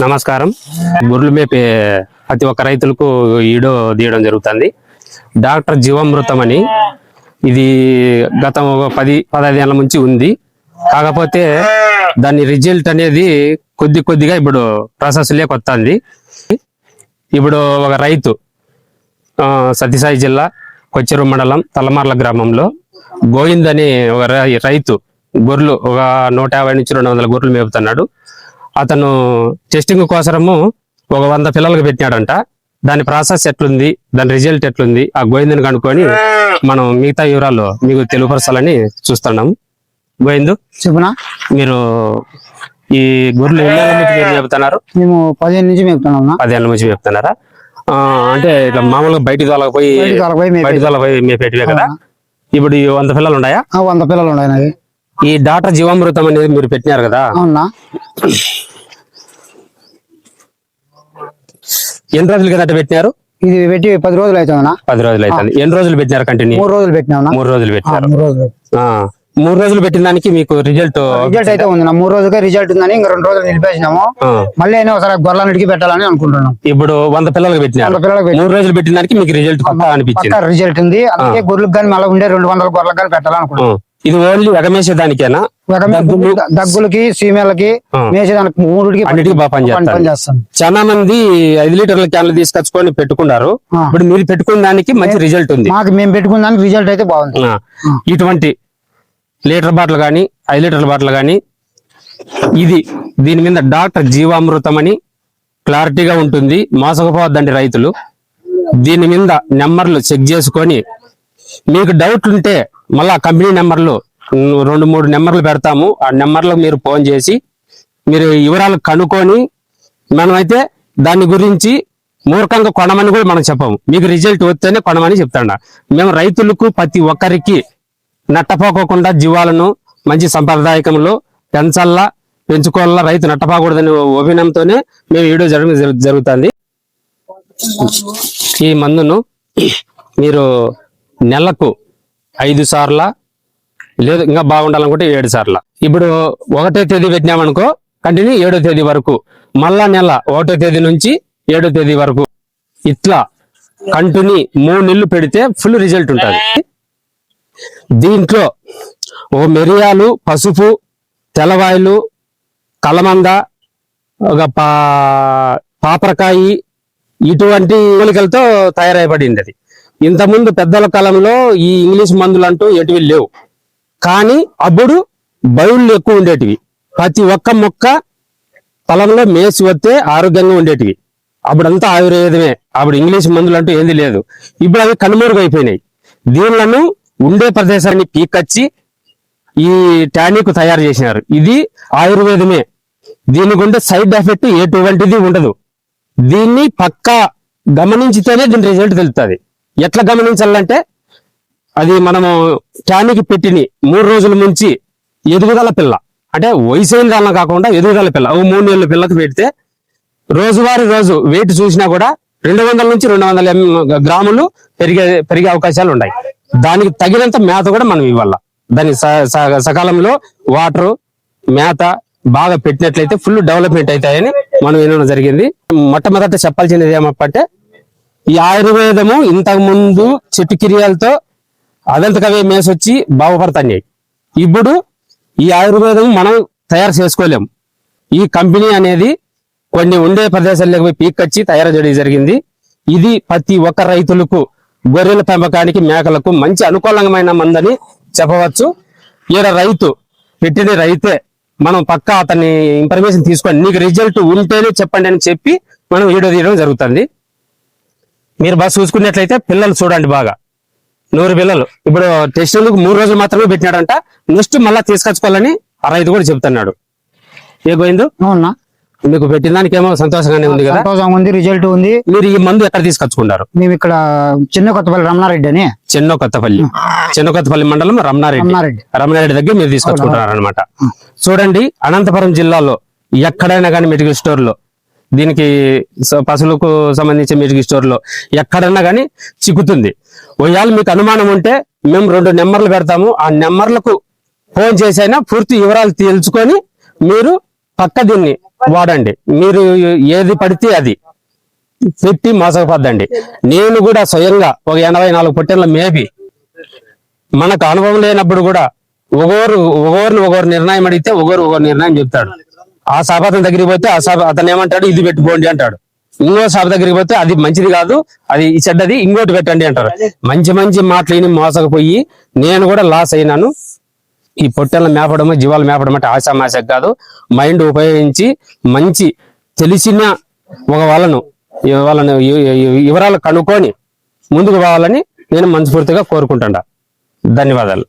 నమస్కారం. గుర్రెలు మేపే ప్రతి ఒక్క రైతులకు ఈడో తీయడం జరుగుతుంది. డాక్టర్ జీవామృతం అని ఇది గత ఒక పది పదహైదు ఏళ్ళ నుంచి ఉంది. కాకపోతే దాని రిజల్ట్ అనేది కొద్ది కొద్దిగా ఇప్పుడు ప్రాసెస్ లేకొస్తుంది ఇప్పుడు ఒక రైతు సత్యసాయి జిల్లా కొచ్చెరు మండలం తలమార్ల గ్రామంలో గోవింద్ అని ఒక రై- రైతు గొర్రెలు ఒక నూట యాభై నుంచి రెండు వందల గొర్రెలు మేపుతున్నాడు. అతను టెస్టింగ్ కోసము ఒక వంద పిల్లలకు పెట్టినాడంట. దాని ప్రాసెస్ ఎట్లుంది? దాని రిజల్ట్ ఎట్లుంది? ఆ గోవిందని కనుక్కొని మనం మిగతా వివరాలు మీకు తెలుపరచాలని చూస్తున్నాం. గోవిందు చెప్పునా? మీరు ఈ గొర్రెలు ఎన్ని నుంచి మీరు చెప్తున్నారు మేము పదిహేను నుంచి మేపుతున్నాం. పదేళ్ళ నుంచి చెప్తున్నారా అంటే ఇట్లా మామూలుగా బయటికి తోలకపోయి బయటికి తోలకపోయి మేపే- బయటికి తోలకపోయి మేపేటివే కదా? ఇప్పుడు ఈ వంద పిల్లలు ఉన్నాయా? వంద పిల్లలు ఉన్నాయి ఈ డాక్టర్ జీవామృతం అనేది మీరు పెట్టినారు కదా? అవునా? ఎన్ని రోజులు కదా పెట్టినారు? ఇది పెట్టి పది రోజులు అవుతుందన్నా పది రోజులు అవుతుంది. ఎన్ని రోజులు పెట్టినారు కంటిన్యూ మూడు రోజులు పెట్టినామన్నా మూడు రోజులు పెట్టినారు మూడు రోజులు పెట్టిన దానికి మీకు రిజల్ట్ రిజల్ట్ అయితే ఉంది మూడు రోజులకే రిజల్ట్ ఉందని ఇంకా రెండు రోజులు నిలిపేసినాము. మళ్ళీ అయినా ఒకసారి గొర్రెలన్నిటికీ పెట్టాలని అనుకుంటున్నాం. ఇప్పుడు వంద పిల్లలకు పెట్టినారు. వంద పిల్లలకు మూడు రోజులు పెట్టిన దానికి మీకు రిజల్ట్ అనిపించింది. రిజల్ట్ ఉంది. అందుకే గొర్రెలకు కానీ మళ్ళీ ఉండే రెండు వందల గొర్రెలకు కానీ పెట్టాలనుకుంటున్నాం ఇది ఓన్లీ ఎగమేసే దానికేనా దగ్గులు? దగ్గులకి సీమేలకి. మేసేదానికి మూడుకి అన్నిటికీ బాగా పని చేస్తారు. పని చేస్తాం చాలా మంది ఐదు లీటర్ల క్యాన్లు తీసుకొచ్చుకొని పెట్టుకున్నారు. ఇప్పుడు మీరు పెట్టుకున్న దానికి మంచి రిజల్ట్ ఉంది మాకు మేము పెట్టుకున్న దానికి రిజల్ట్ అయితే బాగుంది ఇటువంటి లీటర్ బాటిల్ కానీ ఐదు లీటర్ల బాటిల్ కానీ ఇది దీని మీద డాక్టర్ జీవామృతం అని క్లారిటీగా ఉంటుంది మోసకపోవద్దండి రైతులు దీని మీద నెంబర్లు చెక్ చేసుకొని మీకు డౌట్ ఉంటే మళ్ళా కంపెనీ నెంబర్లు రెండు మూడు నెంబర్లు పెడతాము. ఆ నెంబర్లకు మీరు ఫోన్ చేసి మీరు వివరాలు కనుక్కొని మనమైతే దాని గురించి మూర్ఖంగా కొనమని కూడా మనం చెప్పము. మీకు రిజల్ట్ వస్తేనే కొనమని చెప్తాడ. మేము రైతులకు ప్రతి ఒక్కరికి నట్టపోకోకుండా జీవాలను మంచి సంప్రదాయకంలో పెంచల్లా పెంచుకోవాలా రైతు నట్టపోకూడదని అభినంతోనే మేము వీడియో జరగడం జరుగుతుంది. ఈ మందును మీరు నెలకు ఐదు సార్ల లేదు ఇంకా బాగుండాలనుకుంటే ఏడు సార్ల. ఇప్పుడు ఒకటో తేదీ పెట్టినామనుకో కంటిన్యూ ఏడో తేదీ వరకు. మళ్ళా నెల ఒకటో తేదీ నుంచి ఏడో తేదీ వరకు. ఇట్లా కంటిన్యూ మూడు నెలలు పెడితే ఫుల్ రిజల్ట్ ఉంటుంది. దీంట్లో ఓ మిరియాలు పసుపు తెల్లవాయిలు కలమంద ఒక పా పాపరకాయి ఇటువంటి మూలికలతో తయారైపడింది అది. ఇంతకుముందు పెద్దల కాలంలో ఈ ఇంగ్లీష్ మందులు అంటూ ఎటువి లేవు. కానీ అప్పుడు బయళ్ళు ఎక్కువ ఉండేటివి. ప్రతి ఒక్క మొక్క పొలంలో మేసి వస్తే ఆరోగ్యంగా ఉండేటివి. అప్పుడంతా ఆయుర్వేదమే. అప్పుడు ఇంగ్లీష్ మందులు అంటూ ఏంది లేదు. ఇప్పుడు అవి కనుమరుగైపోయినాయి. దీనిలను ఉండే ప్రదేశాన్ని పీకచ్చి ఈ టానిక్ తయారు చేసినారు. ఇది ఆయుర్వేదమే. దీని గుండా సైడ్ ఎఫెక్ట్ ఎటువంటిది ఉండదు. దీన్ని పక్కా గమనించితేనే దీని రిజల్ట్ తెలుస్తుంది ఎట్లా గమనించాలంటే అది మనము టానిక్ పెట్టిని మూడు రోజుల నుంచి ఎదుగుదల పిల్ల. అంటే వయసైన దానిలో కాకుండా ఎదుగుదల పిల్ల. ఓ మూడు నెలల పిల్లకు పెడితే రోజువారి రోజు వెయిట్ చూసినా కూడా రెండు వందల నుంచి రెండు వందల గ్రాములు పెరిగే పెరిగే అవకాశాలు ఉన్నాయి. దానికి తగినంత మేత కూడా మనం ఇవ్వాల. దాని స- స- సకాలంలో వాటర్ మేత బాగా పెట్టినట్లయితే ఫుల్ డెవలప్మెంట్ అవుతాయని మనం వినడం జరిగింది. మొట్టమొదట చెప్పాల్సినది ఏమంటే ఈ ఆయుర్వేదము ఇంతకు ముందు చెట్టు కిరియాలతో అదంతకవే మేసొచ్చి బాగుపడుతున్నాయి ఇప్పుడు ఈ ఆయుర్వేదం మనం తయారు చేసుకోలేం. ఈ కంపెనీ అనేది కొన్ని ఉండే ప్రదేశాలకు పోయి పీక్కొచ్చి తయారు చేయడం జరిగింది. ఇది ప్రతి ఒక్క రైతులకు గొర్రెల పెంపకానికి మేకలకు మంచి అనుకూలమైన మందని చెప్పవచ్చు. ఈడ రైతు పెట్టిన రైతే మనం పక్కా అతన్ని ఇన్ఫర్మేషన్ తీసుకొని నీకు రిజల్ట్ ఉంటేనే చెప్పండి అని చెప్పి మనం వీడియో తీయడం జరుగుతుంది. మీరు బాగా చూసుకున్నట్లయితే పిల్లలు చూడండి బాగా. నూరు పిల్లలు. ఇప్పుడు టెస్టులకు మూడు రోజులు మాత్రమే పెట్టినాడంట. నెక్స్ట్ మళ్ళా తీసుకొచ్చుకోవాలని ఆ రైతు కూడా చెప్తున్నాడు. ఏ గోయిందు అవునా? మీకు పెట్టిన దానికి ఏమో సంతోషంగానే ఉంది కదా? సంతోషంగా ఉంది రిజల్ట్ ఉంది. మీరు ఈ మందు ఎక్కడ తీసుకొచ్చుకుంటారు మేము ఇక్కడ చిన్న కొత్తపల్లి రమణారెడ్డి అని చెన్నో కొత్తపల్లి. చెన్నో కొత్తపల్లి మండలం రమణారెడ్డి. రమణారెడ్డి. దగ్గర మీరు తీసుకొచ్చుకుంటున్నారు అనమాట చూడండి అనంతపురం జిల్లాలో ఎక్కడైనా కానీ మెడికల్ స్టోర్లో దీనికి పశువులకు సంబంధించిన మెడికల్ స్టోర్లో ఎక్కడన్నా కానీ చిక్కుతుంది. ఒకవేళ మీకు అనుమానం ఉంటే మేము రెండు నెంబర్లు పెడతాము. ఆ నెంబర్లకు ఫోన్ చేసైనా పూర్తి వివరాలు తెలుసుకొని మీరు పక్క దీన్ని వాడండి. మీరు ఏది పడితే అది పెట్టి మోసకపోద్దండి నేను కూడా స్వయంగా ఒక ఎనభై నాలుగు పొట్టెళ్ళ మేబీ మనకు అనుభవం లేనప్పుడు కూడా ఒకరు ఒకరిని ఒకరు నిర్ణయం అడిగితే ఒకరు ఒకరు నిర్ణయం చెప్తాడు. ఆ సభ అతని దగ్గరికి పోతే ఆ సభ అతను ఏమంటాడు? ఇది పెట్టుకోండి అంటాడు. ఇంకో సభ దగ్గరికి పోతే అది మంచిది కాదు అది ఈ చెడ్డది ఇంకోటి పెట్టండి అంటారు. మంచి మంచి మాటలు మోసకపోయి నేను కూడా లాస్ అయినాను. ఈ పొట్టెలను మేపడము జీవాలు మేపడం అంటే ఆశామాష కాదు మైండ్ ఉపయోగించి మంచి తెలిసిన ఒక వాళ్ళను వాళ్ళను వివరాలు కనుక్కొని ముందుకు పోవాలని నేను మనస్ఫూర్తిగా కోరుకుంటాను ధన్యవాదాలు.